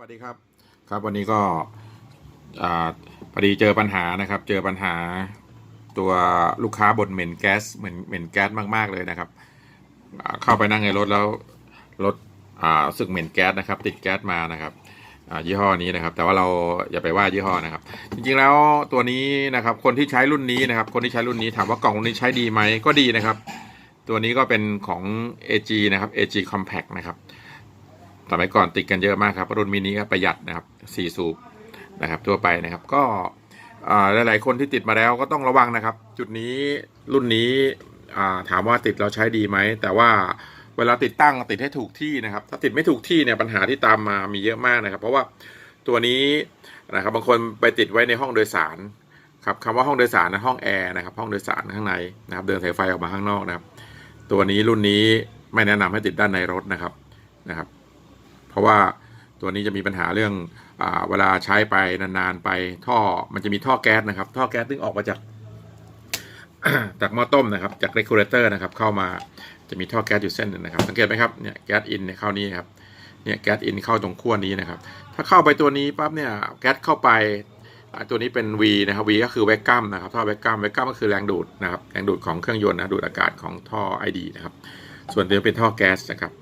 วัสดีครับ ครับวันนี้ก็พอดีเจอปัญหานะครับ เจอปัญหาตัวลูกค้าบ่นเหม็นแก๊สเหม็นเหม็นแก๊สมากๆเลยนะครับ เข้าไปนั่งในรถแล้วรถอ่ารู้สึกเหม็นแก๊สนะครับ ติดแก๊สมานะครับอ่ายี่ห้อนี้นะครับ แต่ว่าเราอย่าไปว่ายี่ห้อนะครับ จริงๆแล้วตัวนี้นะครับ คนที่ใช้รุ่นนี้นะครับ คนที่ใช้รุ่นนี้ถามว่ากล่องรุ่นนี้ใช้ดีไหมก็ดีนะครับ ตัวนี้ก็เป็นของ AG นะครับ AG Compact นะครับ สมัยก่อนติดกันเยอะมากครับ รุ่นมินิก็ประหยัดนะครับสี่สูบนะครับทั่วไปนะครับ ก็อ่าหลายๆคนที่ติดมาแล้วก็ต้องระวังนะครับ จุดนี้รุ่นนี้ถามว่าติดเราใช้ดีไหม แต่ว่าเวลาติดตั้งติดให้ถูกที่นะครับ ถ้าติดไม่ถูกที่เนี่ยปัญหาที่ตามมามีเยอะมากนะครับ เพราะว่าตัวนี้นะครับบางคนไปติดไว้ในห้องโดยสารครับคำว่าห้องโดยสารนะห้องแอร์นะครับห้องโดยสารข้างในนะครับ เดินสายไฟออกมาข้างนอกนะครับ ตัวนี้รุ่นนี้ไม่แนะนำให้ติดด้านในรถนะครับนะครับ เพราะว่าตัวนี้จะมีปัญหาเรื่องอเวลาใช้ไปนานๆไปท่อมันจะมีท่อแก๊สนะครับ ท่อแก๊สซึ่งออกมาจากจากหม้อต้มนะครับ จากเรกูเลเตอร์นะครับ เข้ามาจะมีท่อแก๊สอยู่เส้นนึงนะครับสังเกตไหมครับเนี่ยแก๊สอินเนี่ยเข้านี้ครับเนี่ยแก๊สอินเข้าตรงขั้วนี้นะครับ ถ้าเข้าไปตัวนี้ปั๊บเนี่ยแก๊สเข้าไปตัวนี้เป็น V นะครับ V ก็คือแวกกัมนะครับท่อแวกกัมแวกกัมก็คือแรงดูดนะครับแรงดูดของเครื่องยนต์นะดูดอากาศของท่อ ID นะครับส่วนตัวนี้เป็นท่อแก๊สนะครับ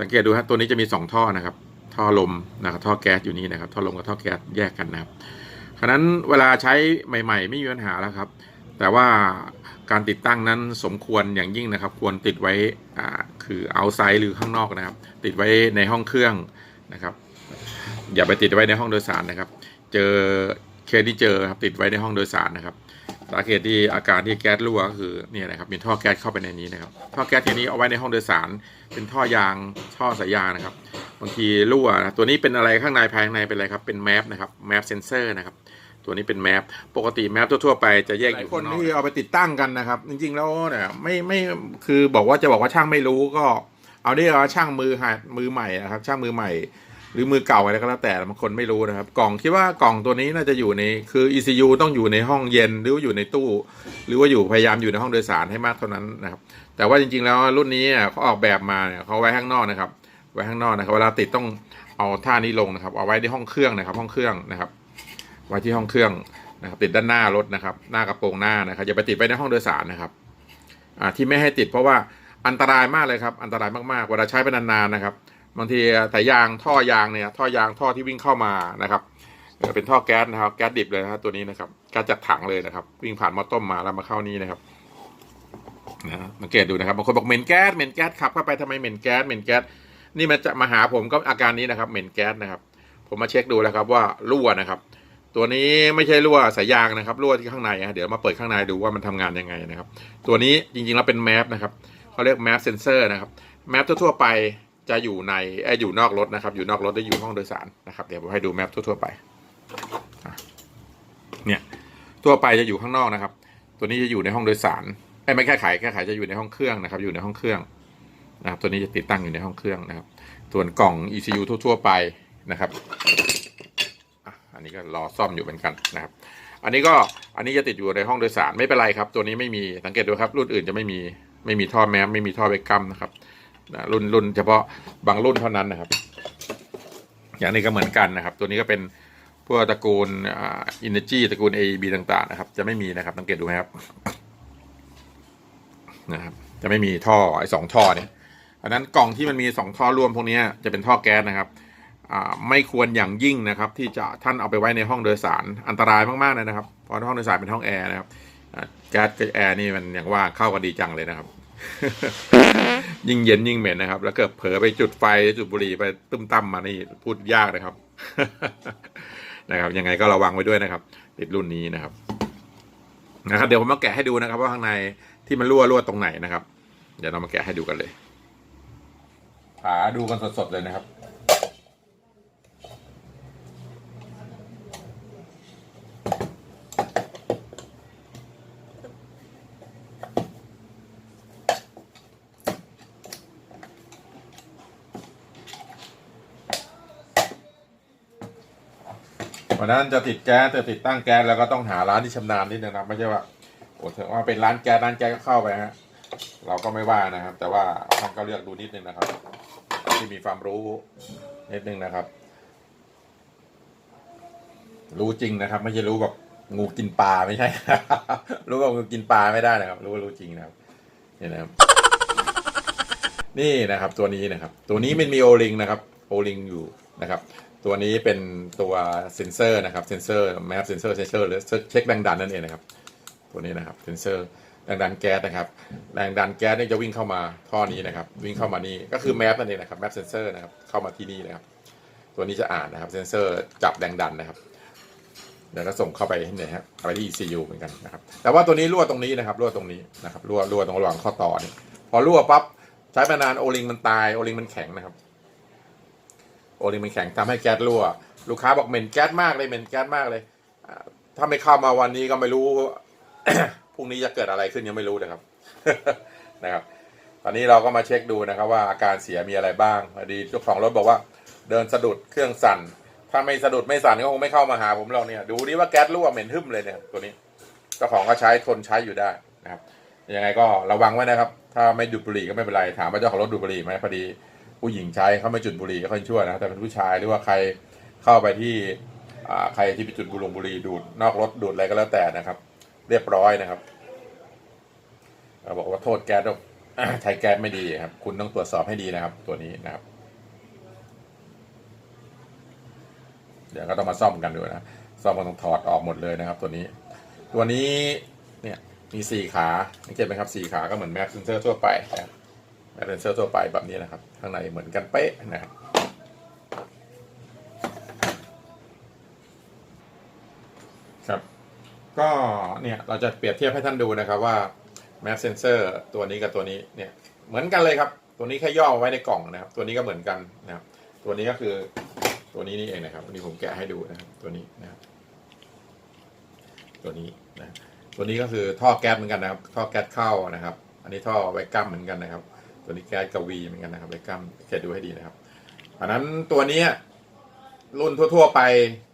สังเกตดูฮะตัวนี้จะมี 2 ท่อนะครับ ท่อลมนะครับท่อแก๊สอยู่นี่นะครับ ท่อลมกับท่อแก๊สแยกกันนะครับฉะนั้นเวลาใช้ใหม่ ๆ ไม่มีปัญหาแล้วครับ แต่ว่าการติดตั้งนั้นสมควรอย่างยิ่งนะครับ ควรติดไว้อ่าคือเอาไซด์หรือข้างนอกนะครับ ติดไว้ในห้องเครื่องนะครับ อย่าไปติดไว้ในห้องโดยสารนะครับ เจอเคสที่เจอครับติดไว้ในห้องโดยสารนะครับ สาเหตุที่อาการที่แก๊สรั่วก็คือเนี่ยนะครับมีท่อแก๊สเข้าไปในนี้นะครับท่อแก๊สทีนี้เอาไว้ในห้องโดยสาร เป็นท่อยางท่อสายยางนะครับบางทีรั่วนะตัวนี้เป็นอะไรข้างในภายในเป็นอะไรครับเป็นแมปนะครับแมปเซนเซอร์นะครับตัวนี้เป็นแมปปกติแมปทั่วๆไปจะแยกอยู่คนที่เอาไปติดตั้งกันนะครับ จริงๆแล้วเนี่ยไม่ไม่คือบอกว่าจะบอกว่าช่างไม่รู้ก็ เอาได้ว่าช่างมือหัดมือใหม่นะครับช่างมือใหม่ หรือมือเก่าอะไรก็แล้วแต่บางคนไม่รู้นะครับ กล่องคิดว่ากล่องตัวนี้น่าจะอยู่ในคือ ECU ต้องอยู่ในห้องเย็นหรือว่าอยู่ในตู้ หรือว่าอยู่พยายามอยู่ในห้องโดยสารให้มากเท่านั้นนะครับแต่ว่าจริงๆแล้วรุ่นนี้เนี่ยเขาออกแบบมาเนี่ยเขาไว้ข้างนอกนะครับไว้ข้างนอกนะครับเวลาติดต้องเอาท่านี้ลงนะครับ เอาไว้ที่ห้องเครื่องนะครับ ห้องเครื่องนะครับ ไว้ที่ห้องเครื่องนะครับ ติดด้านหน้ารถนะครับ หน้ากระโปรงหน้านะครับอย่าไปติดไว้ในห้องโดยสารนะครับอ่าที่ไม่ให้ติดเพราะว่าอันตรายมากเลยครับ อันตรายมากๆเวลาใช้ไปนานๆนะครับ บางทีสายยางท่อยางเนี่ยท่อยางท่อที่วิ่งเข้ามานะครับเป็นท่อแก๊สนะครับแก๊สดิบเลยนะตัวนี้นะครับแก๊สจากถังเลยนะครับ วิ่งผ่านมอต้มมาแล้วมาเข้านี่นะครับนะสังเกตดูนะครับบางคนบอกเหม็นแก๊สเหม็นแก๊สขับเข้าไปทำไมเหม็นแก๊สเหม็นแก๊สนี่มันจะมาหาผมก็อาการนี้นะครับ เหม็นแก๊สนะครับ ผมมาเช็คดูแล้วครับว่ารั่วนะครับ ตัวนี้ไม่ใช่รั่วสายยางนะครับรั่วที่ข้างในนะเดี๋ยวมาเปิดข้างในดูว่ามันทำงานยังไงนะครับ ตัวนี้จริงๆแล้วเป็นแมปนะครับเขาเรียกแมปเซนเซอร์นะครับแมปทั่วๆไป จะอยู่ในเอยอยู่นอกรถนะครับ อยู่นอกรถได้อยู่ห้องโดยสารนะครับ เดี๋ยวผมให้ดูแมปทั่วๆไปเนี่ยทั่วไปจะอยู่ข้างนอกนะครับ ตัวนี้จะอยู่ในห้องโดยสารไอ้ไม่แค่ไขแค่ไขจะอยู่ในห้องเครื่องนะครับ อยู่ในห้องเครื่องนะครับ ตัวนี้จะติดตั้งอยู่ในห้องเครื่องนะครับ ส่วนกล่อง ECU ทั่ว ๆ ไปนะครับอันนี้ก็รอซ่อมอยู่เหมือนกันนะครับ อันนี้ก็อันนี้จะติดอยู่ในห้องโดยสารไม่เป็นไรครับ ตัวนี้ไม่มีสังเกตดูครับ รุ่นอื่นจะไม่มีไม่มีท่อแมสไม่มีท่อเบกกัมนะครับ นะรุ่นรุ่นเฉพาะบางรุ่นเท่านั้นนะครับ อย่างนี้ก็เหมือนกันนะครับ ตัวนี้ก็เป็นพวกตระกูลอินเนจีตระกูล AEB ต่าง ๆ นะครับ จะไม่มีนะครับสังเกตดูไหมครับนะครับ จะไม่มีท่อไอ้สองท่อเนี่ยอันนั้นกล่องที่มันมีสองท่อรวมพวกนี้จะเป็นท่อแก๊สนะครับไม่ควรอย่างยิ่งนะครับ ที่จะท่านเอาไปไว้ในห้องโดยสารอันตรายมากๆเลยนะครับเพราะห้องโดยสารเป็นห้องแอร์นะครับแก๊สกับแอร์นี่มันอย่างว่าเข้ากันดีจังเลยนะครับ ยิ่งเย็นยิ่งเหม็นนะครับ แล้วเกิดเผลอไปจุดไฟจุดบุหรี่ไปตึ้มตั้มมานี่พูดยากนะครับ นะครับยังไงก็ระวังไว้ด้วยนะครับ ติดรุ่นนี้นะครับ นะครับ เดี๋ยวผมมาแกะให้ดูนะครับ ว่าข้างในที่มันรั่วรั่วตรงไหนนะครับ เดี๋ยวเรามาแกะให้ดูกันเลยหาดูกันสดๆเลยนะครับ นั้นจะติดแก๊สจะติดตั้งแก๊สแล้วก็ต้องหาร้านที่ชำนาญนิดนึงนะไม่ใช่ว่าโอ้ถึงว่าเป็นร้านแก๊สร้านแก๊สก็เข้าไปฮะเราก็ไม่ว่านะครับ แต่ว่าท่านก็เลือกดูนิดนึงนะครับ ที่มีความรู้นิดนึงนะครับ รู้จริงนะครับ ไม่ใช่รู้แบบงูกินปลาไม่ใช่ รู้ว่างูกินปลาไม่ได้นะครับ รู้ว่ารู้จริงนะครับนี่นะครับ นี่นะครับ ตัวนี้นะครับ ตัวนี้มันมีโอลิงนะครับ โอลิงอยู่นะครับ ตัวนี้เป็นตัวเซนเซอร์นะครับเซนเซอร์แมปเซนเซอร์เซนเซอร์หรือเช็คแรงดันนั่นเองนะครับ ตัวนี้นะครับเซนเซอร์แรงดันแก๊สนะครับ แรงดันแก๊สเนี่ยจะวิ่งเข้ามาท่อนี้นะครับ วิ่งเข้ามานี่ก็คือแมปนั่นเองนะครับแมปเซนเซอร์นะครับเข้ามาที่นี่นะครับ ตัวนี้จะอ่านนะครับเซนเซอร์จับแรงดันนะครับเดี๋ยวก็ส่งเข้าไปที่ไหนครับไปที่ ECU เหมือนกันนะครับ แต่ว่าตัวนี้รั่วตรงนี้นะครับรั่วตรงนี้นะครับรั่วรั่วตรงระหว่างข้อต่อนี่พอรั่วปั๊บใช้ไปนานโอลิงมันตายโอลิงมันแข็งนะครับ โอลิมันแข็งทำให้แก๊สรั่ว ลูกค้าบอกเหม็นแก๊สมากเลยเหม็นแก๊สมากเลย ถ้าไม่เข้ามาวันนี้ก็ไม่รู้พรุ่งนี้จะเกิดอะไรขึ้นยังไม่รู้นะครับนะครับ ตอนนี้เราก็มาเช็คดูนะครับ ว่าอาการเสียมีอะไรบ้างพอดีเจ้าของรถบอกว่า เดินสะดุดเครื่องสั่น ถ้าไม่สะดุดไม่สั่นก็คงไม่เข้ามาหาผมเราเนี่ยดูดิว่าแก๊สรั่วเหม็นหึ่มเลยเนี่ยตัวนี้เจ้าของก็ใช้ทนใช้อยู่ได้นะครับยังไงก็ระวังไว้นะครับ ถ้าไม่ดูดบุหรี่ก็ไม่เป็นไรถามว่าเจ้าของรถดูดบุหรี่ไหมพอดี ผู้หญิงใช้เขาไม่จุดบุหรี่ก็ค่อยชั่วนะแต่เป็นผู้ชายหรือว่าใครเข้าไปที่ใครที่ไปจุดบุหรี่บุหรี่ดูดนอกรถดูดอะไรก็แล้วแต่นะครับ เรียบร้อยนะครับบอกว่าโทษแก๊สใช้แก๊สไม่ดีครับ คุณต้องตรวจสอบให้ดีนะครับ ตัวนี้นะครับ เดี๋ยวก็ต้องมาซ่อมกันดูนะซ่อมก็ต้องถอดออกหมดเลยนะครับ ตัวนี้ ตัวนี้เนี่ยมีสี่ขาสังเกตไหมครับสี่ขาก็เหมือนแม็กซ์เซนเซอร์ทั่วไปนะครับ แม็กซ์เซนเซอร์ทั่วไปแบบนี้นะครับ ข้างในเหมือนกันเป๊ะนะครับครับ ก็เนี่ยเราจะเปรียบเทียบให้ท่านดูนะครับว่าแม็กซ์เซนเซอร์ตัวนี้กับตัวนี้เนี่ยเหมือนกันเลยครับ ตัวนี้แค่ย่อไว้ในกล่องนะครับ ตัวนี้ก็เหมือนกันนะครับ ตัวนี้ก็คือตัวนี้นี่เองนะครับวันนี้ผมแกะให้ดูนะครับ ตัวนี้นะครับตัวนี้นะตัวนี้ก็คือท่อแก๊สเหมือนกันนะครับ ท่อแก๊สเข้านะครับ อันนี้ท่อไวกัมเหมือนกันนะครับ ตัวนี้แก๊สกวีเหมือนกันนะครับไวกัมแกะดูให้ดีนะครับอันนั้นตัวนี้รุ่นทั่ว ๆ ไป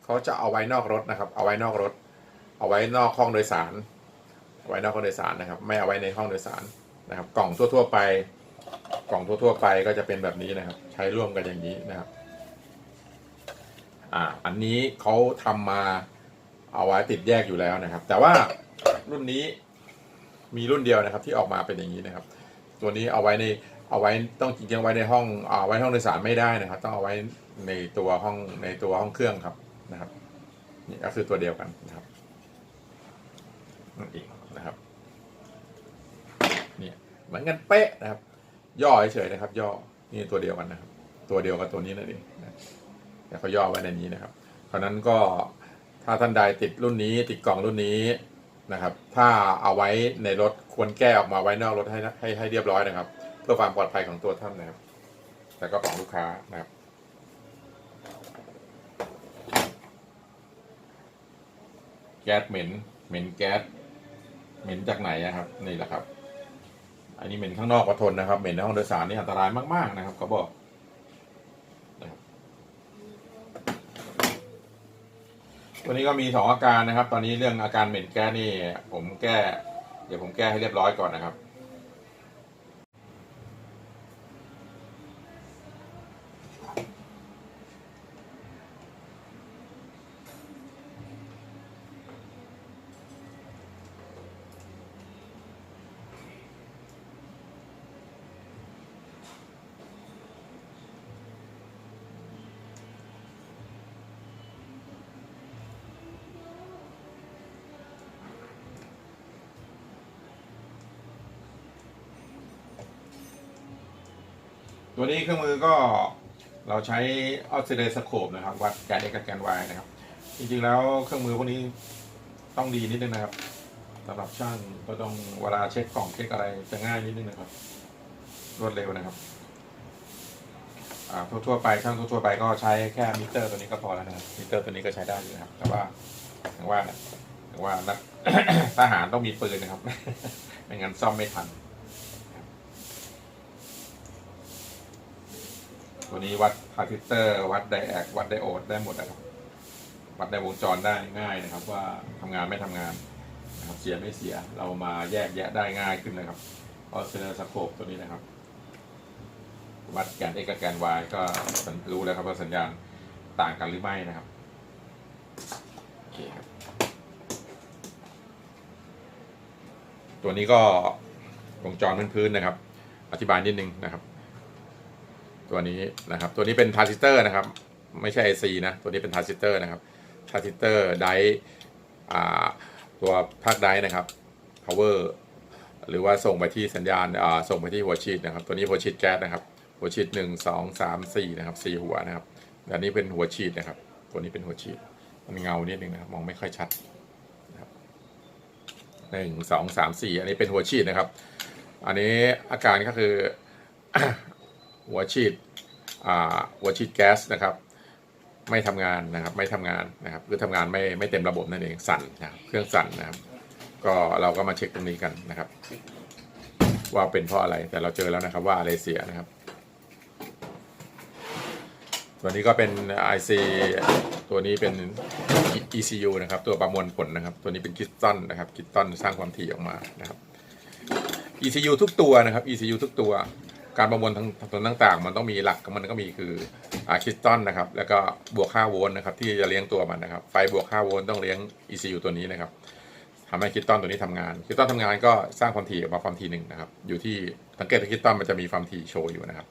เขาจะเอาไว้นอกรถนะครับ เอาไว้นอกรถ เอาไว้นอกห้องโดยสารเอาไว้นอกห้องโดยสารนะครับ ไม่เอาไว้ในห้องโดยสารนะครับ กล่องทั่ว ๆ ไป กล่องทั่ว ๆ ไปก็จะเป็นแบบนี้นะครับ ใช้ร่วมกันอย่างนี้นะครับอ่าอันนี้เขาทำมาเอาไว้ติดแยกอยู่แล้วนะครับ แต่ว่ารุ่นนี้มีรุ่นเดียวนะครับที่ออกมาเป็นอย่างนี้นะครับ ตัวนี้เอาไว้ในเอาไว้ต้องจริงๆไว้ในห้องเอาไว้ห้องโดยสารไม่ได้นะครับ ต้องเอาไว้ในตัวห้องในตัวห้องเครื่องครับนะครับนี่ก็คือตัวเดียวกันนะครับนั่นเองนะครับนี่เหมือนกันเป๊ะนะครับ ย่อเฉยๆนะครับ ย่อนี่ตัวเดียวกันนะครับ ตัวเดียวกับตัวนี้นั่นเองแต่เขาย่อไว้ในนี้นะครับเพราะนั้นก็ถ้าท่านใดติดรุ่นนี้ติดกล่องรุ่นนี้ นะครับ ถ้าเอาไว้ในรถควรแก้ออกมาไว้นอกรถให้ให้ให้เรียบร้อยนะครับ เพื่อความปลอดภัยของตัวท่านนะครับแต่ก็ของลูกค้านะครับแก๊สเหม็นเหม็นแก๊สเหม็นจากไหนอะครับนี่แหละครับ อันนี้เหม็นข้างนอกก็ทนนะครับเหม็นในห้องโดยสารนี่อันตรายมากๆนะครับเขาบอก วนี้ก็มีสองอาการนะครับ ตอนนี้เรื่องอาการเหม็นแก้นี่ ผมแก้ เดี๋ยวผมแก้ให้เรียบร้อยก่อนนะครับ ตัวนี้เครื่องมือก็เราใช้ออสซิเลสโคปนะครับ วัดแกน x กับแกน y นะครับ จริงๆแล้วเครื่องมือพวกนี้ต้องดีนิดนึงนะครับสำหรับช่างก็ต้องเวลาเช็คกล่องเช็คอะไรจะง่ายนิดนึงนะครับ รวดเร็วนะครับอ่าทั่วๆไปช่างทั่วๆไปก็ใช้แค่มิเตอร์ตัวนี้ก็พอแล้วนะครับมิเตอร์ตัวนี้ก็ใช้ได้อยู่นะครับ แต่ว่าอย่างว่าอย่างว่านักทหารต้องมีปืนนะครับ ไม่งั้นซ่อมไม่ทัน ตัวนี้วัดพาร์ติเตอร์ วัดไดแอกวัดไดโอดได้หมดนะครับ วัดในวงจรได้ง่ายนะครับ ว่าทำงานไม่ทำงานนะครับเสียไม่เสียเรามาแยกแยะได้ง่ายขึ้นเลยครับออสเซอร์สโคปตัวนี้นะครับ วัดแกน x กับแกน y ก็รู้แล้วครับว่าสัญญาณต่างกันหรือไม่นะครับโอเคครับ ตัวนี้ก็วงจรพื้นๆนะครับ อธิบายนิดนึงนะครับ ตัวนี้นะครับ ตัวนี้เป็นทรานซิสเตอร์นะครับ ไม่ใช่ IC นะ ตัวนี้เป็นทรานซิสเตอร์นะครับทรานซิสเตอร์ไดตัวภาคไดนะครับ power หรือว่าส่งไปที่สัญญาณส่งไปที่หัวฉีดนะครับ ตัวนี้หัวฉีดแก๊สนะครับ หัวฉีดหนึ่งสองสามสี่นะครับสี่หัวนะครับอันนี้เป็นหัวฉีดนะครับ ตัวนี้เป็นหัวฉีด มันเงานิดนึงนะครับ มองไม่ค่อยชัดนะครับหนึ่งสองสามสี่อันนี้เป็นหัวฉีดนะครับ อันนี้อาการก็คือ หัวฉีดหัวฉีดแก๊สนะครับ ไม่ทำงานนะครับ ไม่ทำงานนะครับคือทำงานไม่ไม่เต็มระบบนั่นเองสั่นนะครับเครื่องสั่นนะครับ ก็เราก็มาเช็คตรงนี้กันนะครับ ว่าเป็นเพราะอะไรแต่เราเจอแล้วนะครับว่าอะไรเสียนะครับตัวนี้ก็เป็น IC ตัวนี้เป็น ECU นะครับ ตัวประมวลผลนะครับ ตัวนี้เป็นคิสตันนะครับคิสตันสร้างความถี่ออกมานะครับ ECU ทุกตัวนะครับ ECU ทุกตัว การประมวลทั้งตัวต่างๆ มันต้องมีหลักของมันก็มีคืออ่าคิสตันนะครับ แล้วก็บวก5โวลต์นะครับ ที่จะเลี้ยงตัวมันนะครับ ไฟบวก5โวลต์ต้องเลี้ยง ECU ตัวนี้นะครับทำให้คิสตันตัวนี้ทำงานคิสตันทำงานก็สร้างความถี่ออกมาความถี่หนึ่งนะครับ อยู่ที่สังเกตที่คิสตันมันจะมีความถี่โชว์อยู่นะครับ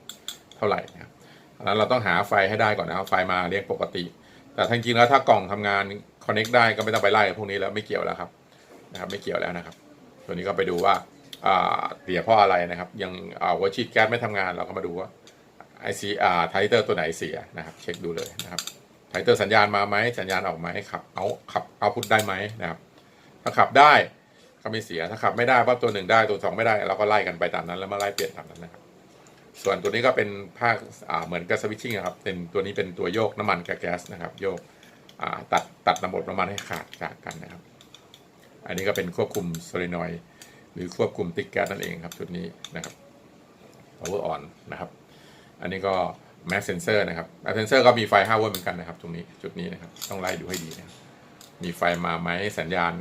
เท่าไหร่นะครับดังนั้นเราต้องหาไฟให้ได้ก่อนนะครับไฟมาเรียกปกติ แต่จริงๆแล้วถ้ากล่องทำงาน connect ได้ก็ไม่ต้องไปไล่พวกนี้แล้วไม่เกี่ยวแล้วครับนะครับ ไม่เกี่ยวแล้วนะครับ ตัวนี้ก็ไปดูว่า เสียเพราะอะไรนะครับยังอ่าหัวฉีดแก๊สไม่ทำงานเราก็มาดูว่า IC อ่าไทเตอร์ตัวไหนเสียนะครับเช็คดูเลยนะครับไทเตอร์สัญญาณมาไหมสัญญาณออกไหมขับเอาขับเอาพุทได้ไหมนะครับถ้าขับได้ก็ไม่เสียถ้าขับไม่ได้ปั๊บตัวหนึ่งได้ตัวสองไม่ได้เราก็ไล่กันไปตามนั้น แล้วมาไล่เปลี่ยนตามนั้นนะครับส่วนตัวนี้ก็เป็นภาคเหมือนกับสวิตชิ่งนะครับเป็นตัวนี้เป็นตัวโยกน้ำมันกับแก๊สนะครับโยกตัดตัดระบบน้ำมันให้ขาดจากกันนะครับ อันนี้ก็เป็นควบคุมโซลินอยด์ หรือควบคุมติ๊กแก๊สนั่นเองครับจุดนี้นะครับ power on นะครับ อันนี้ก็ max sensor นะครับ max sensor ก็มีไฟ 5 โวลต์เหมือนกันนะครับ ตรงนี้จุดนี้นะครับ ต้องไล่ดูให้ดีนะมีไฟมาไหมสัญญาณ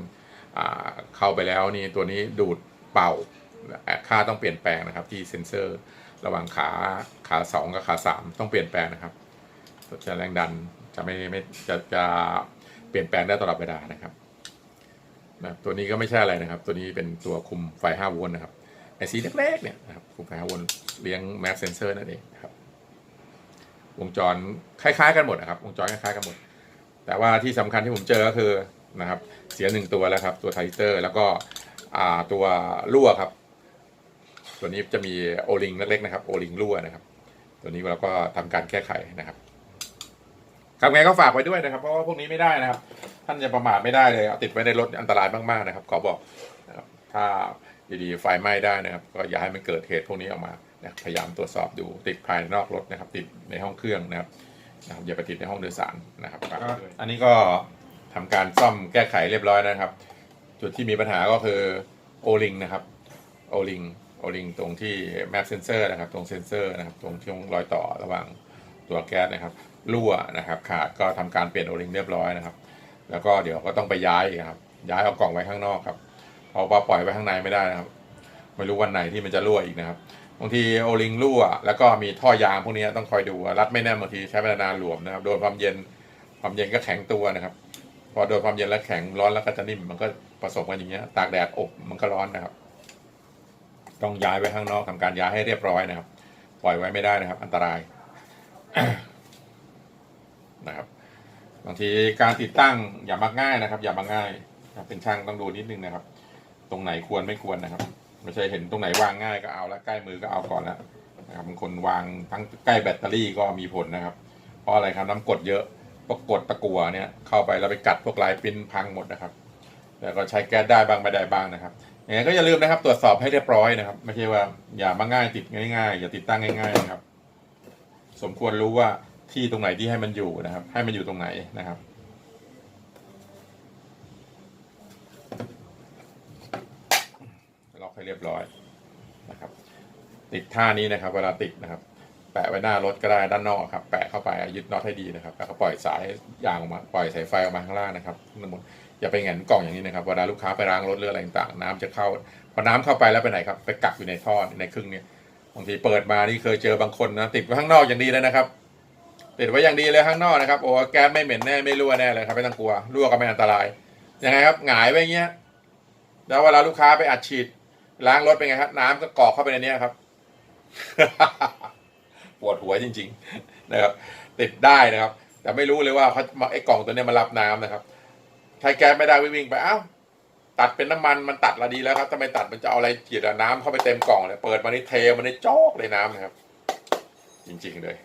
อ่าเข้าไปแล้วนี่ตัวนี้ดูดเป่าค่าต้องเปลี่ยนแปลงนะครับที่เซนเซอร์ ระหว่างขาขาสองกับขาสามต้องเปลี่ยนแปลงนะครับจะแรงดันจะไม่ไม่จะจะเปลี่ยนแปลงได้ตลอดเวลานะครับ นะตัวนี้ก็ไม่ใช่อะไรนะครับ ตัวนี้เป็นตัวคุมไฟ 5 โวลต์นะครับไอซีเล็กๆเนี่ยนะครับคุมไฟ 5 โวลต์เลี้ยงแม็กเซนเซอร์นั่นเองครับวงจรคล้ายๆกันหมดนะครับวงจรคล้ายๆกันหมด แต่ว่าที่สำคัญที่ผมเจอก็คือนะครับเสียหนึ่งตัวแล้วครับ ตัวไทเตอร์แล้วก็ตัวรั่วครับ ตัวนี้จะมีโอลิงเล็กๆนะครับโอลิงรั่วนะครับ ตัวนี้เราก็ทำการแก้ไขนะครับครับไงก็ฝากไว้ด้วยนะครับ เพราะว่าพวกนี้ไม่ได้นะครับ ท่านจะประมาทไม่ได้เลยเอาติดไว้ในรถอันตรายมากๆนะครับ ขอบอกนะครับถ้าดีๆไฟไหม้ได้นะครับ ก็อย่าให้มันเกิดเหตุพวกนี้ออกมานะครับพยายามตรวจสอบดูติดภายนอกรถนะครับ ติดในห้องเครื่องนะครับนะครับอย่าไปติดในห้องโดยสารนะครับฝากไว้ด้วยอันนี้ก็ทำการซ่อมแก้ไขเรียบร้อยนะครับ จุดที่มีปัญหาก็คือโอลิงนะครับโอลิงโอลิงตรงที่แมปเซนเซอร์นะครับ ตรงเซนเซอร์นะครับตรงช่วงรอยต่อระหว่างตัวแก๊สนะครับรั่วนะครับ ขาดก็ทำการเปลี่ยนโอลิงเรียบร้อยนะครับ แล้วก็เดี๋ยวก็ต้องไปย้ายครับ ย้ายเอากล่องไว้ข้างนอกครับเพราะว่าปล่อยไว้ข้างในไม่ได้นะครับ ไม่รู้วันไหนที่มันจะรั่วอีกนะครับบางทีโอลิงรั่ว แล้วก็มีท่อยางพวกนี้ต้องคอยดูรัดไม่แน่บางทีใช้เวลานานหลวมนะครับ โดนความเย็นความเย็นก็แข็งตัวนะครับ พอโดนความเย็นแล้วแข็งร้อนแล้วก็จะนิ่มมันก็ผสมกันอย่างเงี้ย ตากแดดอบมันก็ร้อนนะครับ ต้องย้ายไปข้างนอกทำการย้ายให้เรียบร้อยนะครับ ปล่อยไว้ไม่ได้นะครับ อันตราย บางทีการติดตั้งอย่ามักง่ายนะครับ อย่ามักง่ายเป็นช่างต้องดูนิดนึงนะครับ ตรงไหนควรไม่ควรนะครับไม่ใช่เห็นตรงไหนวางง่ายก็เอาแล้วใกล้มือก็เอาก่อนแล้วนะครับบางคนวางทั้งใกล้แบตเตอรี่ก็มีผลนะครับ เพราะอะไรครับน้ำกดเยอะพวกกรดตะกัวเนี่ยเข้าไปแล้วไปกัดพวกลายปิ้นพังหมดนะครับแล้วก็ใช้แก๊สได้บางไม่ได้บ้างนะครับอย่างนั้ก็อย่าลืมนะครับ ตรวจสอบให้เรียบร้อยนะครับ ไม่ใช่ว่าอย่ามาง่ายติดง่ายๆอย่าติดตั้งง่าย ๆ นะครับ สมควรรู้ว่า ที่ตรงไหนที่ให้มันอยู่นะครับ ให้มันอยู่ตรงไหนนะครับ ล็อกให้เรียบร้อยนะครับ ติดท่านี้นะครับ เวลาติดนะครับ แปะไว้หน้ารถก็ได้ด้านนอกครับ แปะเข้าไปยึดน็อตให้ดีนะครับ แล้วก็ปล่อยสายยางออกมา ปล่อยสายไฟออกมาข้างล่างนะครับทั้งหมดอย่าไปแหงนกล่องอย่างนี้นะครับ เวลาลูกค้าไปล้างรถหรืออะไรต่างๆ น้ำจะเข้า พอน้ำเข้าไปแล้วไปไหนครับ ไปกักอยู่ในท่อในครึ่งเนี้บางทีเปิดมานี่เคยเจอบางคนนะติดไว้ข้างนอกอย่างดีเลยนะครับ ติดไว้อย่างดีเลยข้างนอกนะครับโอ้แก๊สไม่เหม็นแน่ไม่รั่วแน่เลยครับไม่ต้องกลัวรั่วก็ไม่อันตรายยังไงครับหงายไว้อย่างเงี้ยแล้วเวลาลูกค้าไปอัดฉีดล้างรถเป็นไงครับ น้ำก็กรอกเข้าไปในนี้ครับ ปวดหัวจริง ๆ นะครับ ติดได้นะครับ แต่ไม่รู้เลยว่าเขาไอ้กล่องตัวนี้มันรับน้ำนะครับถ้าแก๊สไม่ได้วิ่งไปอ้าวตัดเป็นน้ำมันมันตัดละดีแล้วครับถ้าไมตัดมันจะเอาอะไรฉีดน้ำเข้าไปเต็มกล่องเลยเปิดมานี่เทมันได้จอกเลยน้ำนะครับ จริง ๆ เลย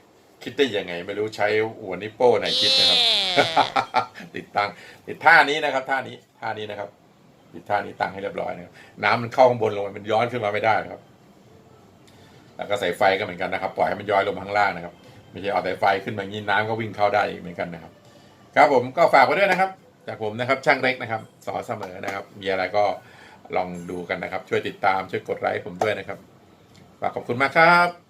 คิดได้ยังไง ไม่รู้ใช้หัวนิโป้ไหนคิดนะครับ ติดตั้งติดท่านี้นะครับ ท่านี้ท่านี้นะครับติดท่านี้ตั้งให้เรียบร้อยนะครับ น้ำมันเข้าข้างบนลงมามันย้อนขึ้นมาไม่ได้นะครับ แล้วก็สายไฟก็เหมือนกันนะครับ ปล่อยให้มันย้อยลงมาข้างล่างนะครับไม่ใช่เอาสายไฟขึ้นมาอย่างนี้น้ำก็วิ่งเข้าได้อีกเหมือนกันนะครับ ครับผมก็ฝากไว้ด้วยนะครับ จากผมนะครับช่างเล็กนะครับสอเสมอนะครับ มีอะไรก็ลองดูกันนะครับ ช่วยติดตามช่วยกดไลค์ผมด้วยนะครับฝากขอบคุณมากครับ